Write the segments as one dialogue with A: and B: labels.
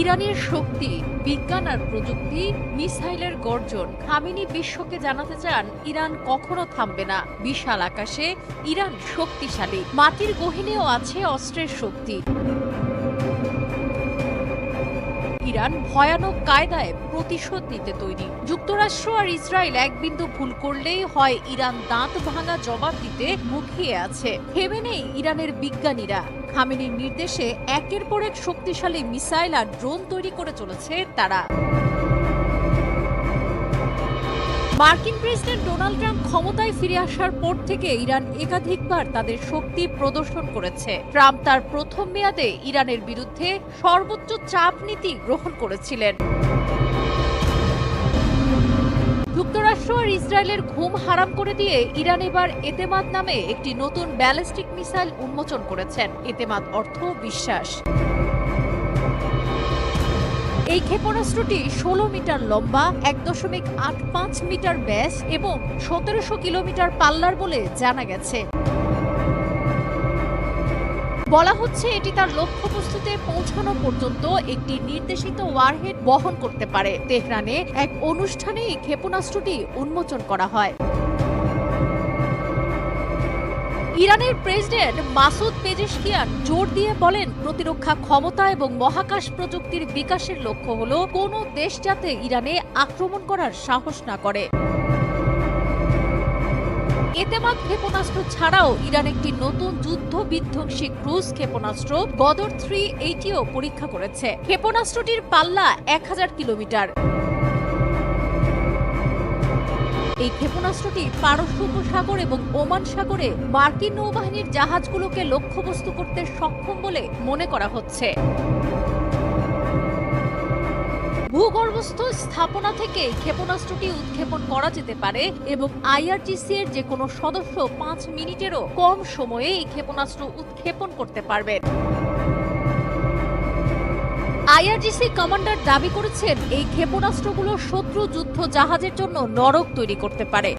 A: ইরানের শক্তি, বিজ্ঞান আর প্রযুক্তি, মিসাইলের গর্জন খামিনি বিশ্বকে জানাতে চান ইরান কখনো থামবে না। বিশাল আকাশে ইরান শক্তিশালী। মাটির গহিনেও আছে অস্ত্রের শক্তি। ইরান ভয়ানক কায়দায় প্রতিশোধ নিতে তৈরি। যুক্তরাষ্ট্র আর ইসরায়েল এক বিন্দু ভুল করলেই হয় ইরান দাঁত ভাঙা জবাব দিতে মুখিয়ে আছে। ভেবে নেই ইরানের বিজ্ঞানীরা। খামেনির নির্দেশে একের পর এক শক্তিশালী মিসাইল আর ড্রোন তৈরি করে চলেছে তারা। মার্কিন প্রেসিডেন্ট ডোনাল্ড ট্রাম্প ক্ষমতায় ফিরে আসার পর থেকে ইরান একাধিকবার তাদের শক্তি প্রদর্শন করেছে। ট্রাম্প তার প্রথম মেয়াদে ইরানের বিরুদ্ধে সর্বোচ্চ চাপ নীতি গ্রহণ করেছিলেন। যুক্তরাষ্ট্র আর ইসরায়েলের ঘুম হারাম করে দিয়ে ইরান এবার এতেমাদ নামে একটি নতুন ব্যালিস্টিক মিসাইল উন্মোচন করেছেন। এতেমাদ অর্থ বিশ্বাস। এই ক্ষেপণাস্ত্রটি ষোলো মিটার লম্বা, এক দশমিক আট পাঁচ মিটার ব্যাস এবং সতেরোশো কিলোমিটার পাল্লার বলে জানা গেছে। বলা হচ্ছে এটি তার লক্ষ্যবস্তুতে পৌঁছানো পর্যন্ত একটি নির্দেশিত ওয়ারহেড বহন করতে পারে। তেহরানে এক অনুষ্ঠানে এই ক্ষেপণাস্ত্রটি উন্মোচন করা হয়। ইরানের প্রেসিডেন্ট মাসুদ পেজেশকিয়ান জোর দিয়ে বলেন, প্রতিরক্ষা ক্ষমতা এবং মহাকাশ প্রযুক্তির বিকাশের লক্ষ্য হল কোনো দেশ যাতে ইরানে আক্রমণ করার সাহস না করে। এতেমাদ ক্ষেপণাস্ত্র ছাড়াও ইরান একটি নতুন যুদ্ধ বিধ্বংসী ক্রুজ ক্ষেপণাস্ত্র গদর থ্রি এইটিও পরীক্ষা করেছে। ক্ষেপণাস্ত্রটির পাল্লা এক হাজার কিলোমিটার। এই ক্ষেপণাস্ত্রটি পারস্য উপসাগর এবং ওমান সাগরে মার্কিন নৌবাহিনীর জাহাজগুলোকে লক্ষ্যবস্তু করতে সক্ষম বলে মনে করা হচ্ছে। ভূগর্ভস্থ স্থাপনা থেকে ক্ষেপণাস্ত্রটি উৎক্ষেপণ করা যেতে পারে এবং আইআরজিসি এর যে কোনো সদস্য পাঁচ মিনিটেরও কম সময়ে এই ক্ষেপণাস্ত্র উৎক্ষেপণ করতে পারবেন। আইআরজিসি কমান্ডার দাবি করেছেন, এই ক্ষেপণাস্ত্রগুলো শত্রু যুদ্ধ জাহাজের জন্য নরক তৈরি করতে পারে।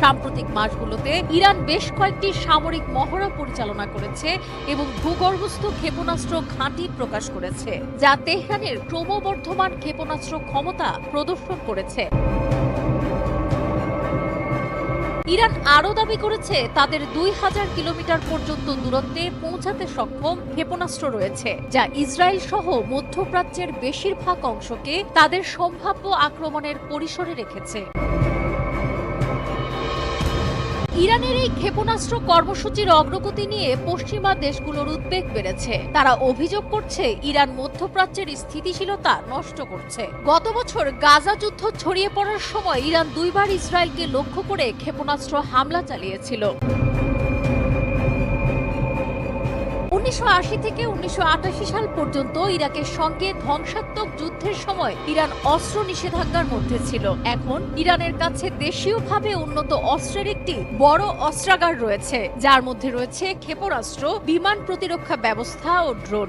A: সাম্প্রতিক মাসগুলোতে ইরান বেশ কয়েকটি সামরিক মহড়া পরিচালনা করেছে এবং ভূগর্ভস্থ ক্ষেপণাস্ত্র ঘাঁটি প্রকাশ করেছে, যা তেহরানের ক্রমবর্ধমান ক্ষেপণাস্ত্র ক্ষমতা প্রদর্শন করেছে। ইরান আরও দাবি করেছে তাদের দুই হাজার কিলোমিটার পর্যন্ত দূরত্বে পৌঁছাতে সক্ষম ক্ষেপণাস্ত্র রয়েছে, যা ইসরায়েল সহ মধ্যপ্রাচ্যের বেশিরভাগ অংশকে তাদের সম্ভাব্য আক্রমণের পরিসরে রেখেছে। ইরানের এই ক্ষেপণাস্ত্র কর্মসূচির অগ্রগতি নিয়ে পশ্চিমা দেশগুলোর উদ্বেগ বেড়েছে। তারা অভিযোগ করছে, ইরান মধ্যপ্রাচ্যের স্থিতিশীলতা নষ্ট করছে। গত বছর গাজা যুদ্ধ ছড়িয়ে পড়ার সময় ইরান দুইবার ইসরায়েলকে লক্ষ্য করে ক্ষেপণাস্ত্র হামলা চালিয়েছিল। উনিশশো আশি থেকে উনিশশো আটাশি সাল পর্যন্ত ইরাকের সঙ্গে ধ্বংসাত্মক যুদ্ধের সময় ইরান অস্ত্র নিষেধাজ্ঞার মধ্যে ছিল। এখন ইরানের কাছে দেশীয়ভাবে উন্নত অস্ত্রের একটি বড় অস্ত্রাগার রয়েছে। যার মধ্যে রয়েছে ক্ষেপণাস্ত্র, বিমান প্রতিরক্ষা ব্যবস্থা ও ড্রোন।